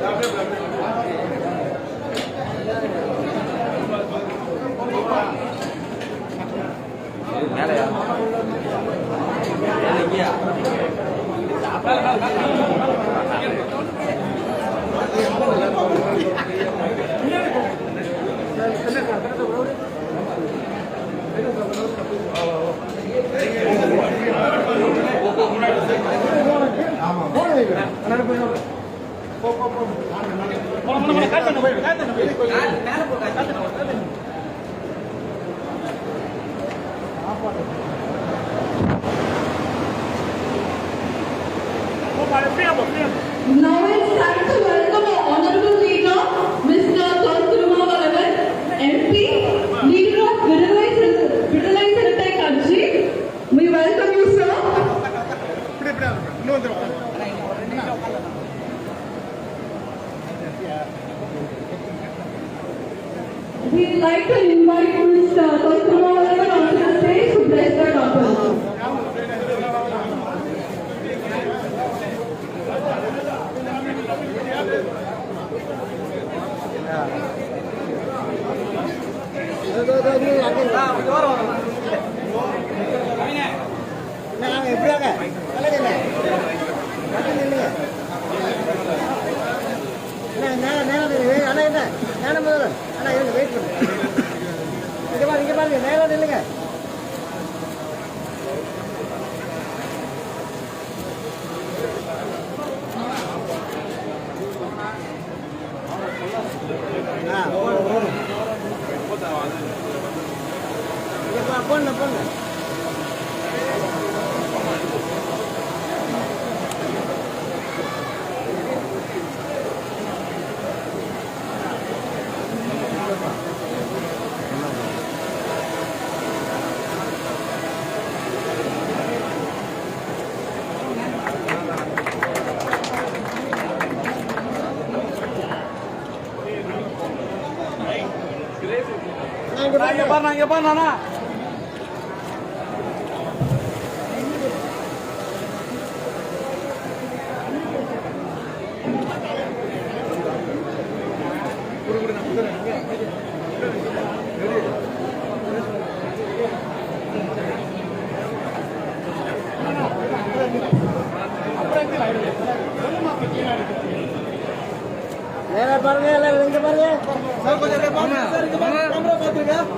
Gracias. Now to welcome our honorable leader, Mr. Tantrumavalavan, MP, leader of. We welcome you, sir. We'd like to invite Mr. Tantrumavalavan பாருங்க நேரம் நில்லுங்க. இங்க பாருங்க இங்க பாருண்ணா பாருங்க. எல்லாரும் இங்க பாருங்க. வாங்க அது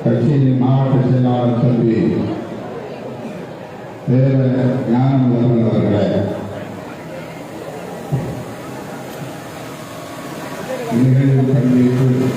கட்சியின் மாவட்ட செயலாளர் தம்பி தேவ ஞானம் அவர்களே நிகழ்வு பங்கேற்று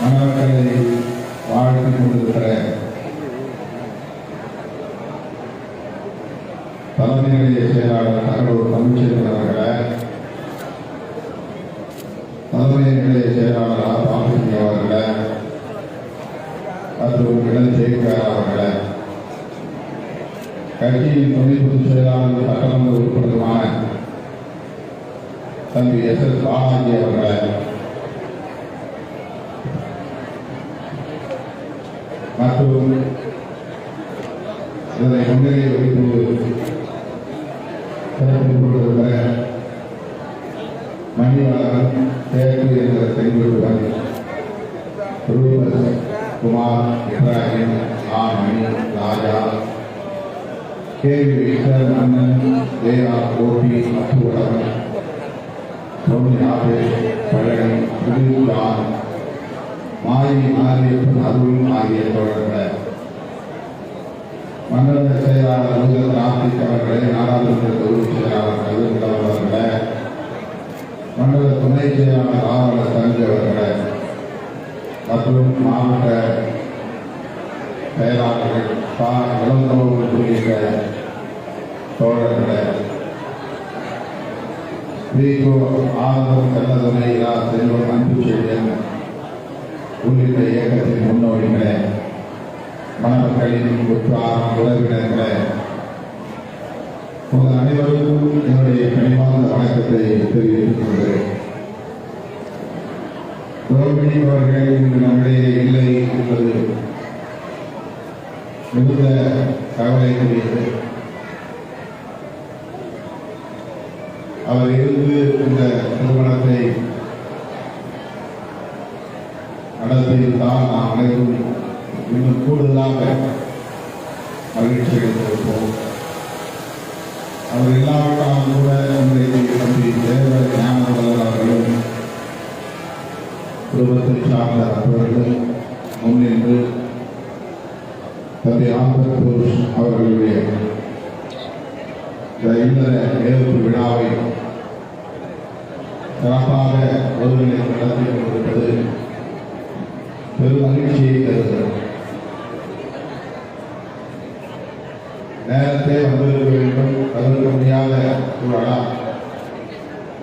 மாணவர்களை வாழ்த்து கொண்டிருக்கிற தலைமை நிலைய செயலாளர் தகவல் தமிழ்ச்செல்வன் அவர்களே தலைமை நிலைய செயலாளர் ஆர் ராமலிங்க அவர்களே மற்றும் இளம் ஜெயக்குமார் அவர்களே கட்சியின் துணை பொதுச் செயலாளர் சட்டமன்ற உறுப்பினருமான தம்பி எஸ் எஸ் பாலாஜி அவர்களை மற்றும் இதனை முன்னிலை வைத்து சிறப்பித்துக் கொண்டிருந்த மணிவாளன் தேர்வு என்ற தெரிவித்துடன் Rufus Kumar Ibrahim Amani Raja. KV Victor அண்ணன் தேவா கோபி அத்துவடன் சோனி ஆபேஷ் பழனி சுதீர் மாயி மாரியப்பன் அருள் ஆகிய தோழர்களே மண்டல செயலாளர் முதல் ராபிக் அவர்களே நாடாளுமன்ற தொகுதி செயலாளர் கதிர்கல் அவர்களே மண்டல துணை செயலாளர் ஆவலர் தஞ்சை அவர்களே. மற்றும் மாவட்ட செயலாளர்கள் பா இளந்தவர்கள் உள்ளிட்ட தோழர்களை. வீகோ ஆனந்தம் கண்ணதுரை இரா செல்வம் அன்பு செழியன் உள்ளிட்ட இயக்கத்தின் முன்னோடிகளே மணமக்களின் உற்றார் உறவினர்களே. உங்கள் அனைவருக்கும் என்னுடைய ரோகிணி இன்று நம்மிடையே இல்லை என்பது மிகுந்த கவலைக்குரியது. அவர் இருந்து இந்த திருமணத்தை நடத்தியிருந்தால் நாம் அனைவரும் இன்னும் கூடுதலாக மகிழ்ச்சி அடைந்திருப்போம் அவர் இல்லாவிட்டாலும் கூட சாமியார் அவர்கள் முன்னின்று தந்தை ஆம்பர் புருஷ் அவர்களுடைய இந்த இல்லற ஏற்பு விழாவை சிறப்பாக ஒருங்கிணைந்து நடத்தி கொண்டிருப்பது பெரும் மகிழ்ச்சியை தருகிறது. நேரத்தை வந்திருக்க வேண்டும் தவிர்க்க முடியாத சூழலா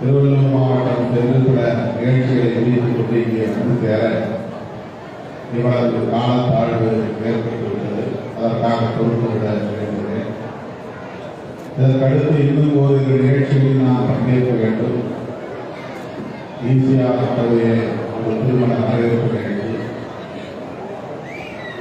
திருவள்ளூர் மாவட்டம் சென்று நிகழ்ச்சிகளை முடித்துக் கொண்டு இங்கே வந்து சேர இவ்வளவு காலத்தாழ்வு ஏற்பட்டுவிட்டது. அதற்காக பொறுப்பு விட விரும்புகிறேன் இதற்கடுத்து இன்னும் ஓரிரு நிகழ்ச்சிகளில் நான் பங்கேற்க வேண்டும். ஈஸியாக அத்தகைய ஒரு திருமண வரவேற்பு நிகழ்ச்சி.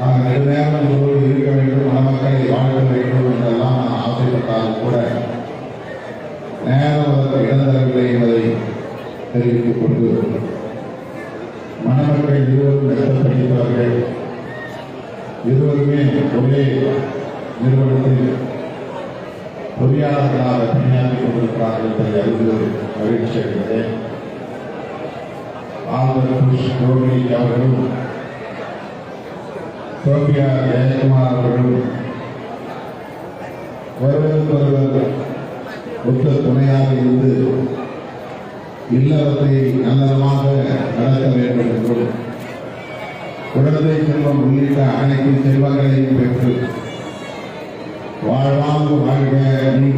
நாங்கள் நெடுநேரம் இருக்க வேண்டும். மணமக்களை வாழ்க்க வேண்டும் என்றெல்லாம் நான் ஆசைப்பட்டாலும் கூட நேரம் அதற்கு இடந்தரவில்லை என்பதை தெரிவித்துக் கொண்டு மணமக்கள் இருவரும் நடத்தப்படுகிறார்கள் இருவருமே ஒரே நிறுவனத்தில் பொறியாளர்களாக பணியாற்றிக் கொண்டிருக்கிறார்கள் என்பதை அறிந்து மகிழ்ச்சி அடைகிறேன் ஆந்தர் புஷ் ரோகிணி அவர்களும் சோபியா ஜெயக்குமார் அவர்களும் ஒருவருக்கொருவர் ஒத்த துணையாக இருந்து இல்லறத்தை நல்லதமாக நடத்த வேண்டும் என்றும் குழந்தை செல்வம் உள்ளிட்ட அனைத்து செல்வங்களையும் பெற்று வாழ்வாங்கு வாழ்க நீ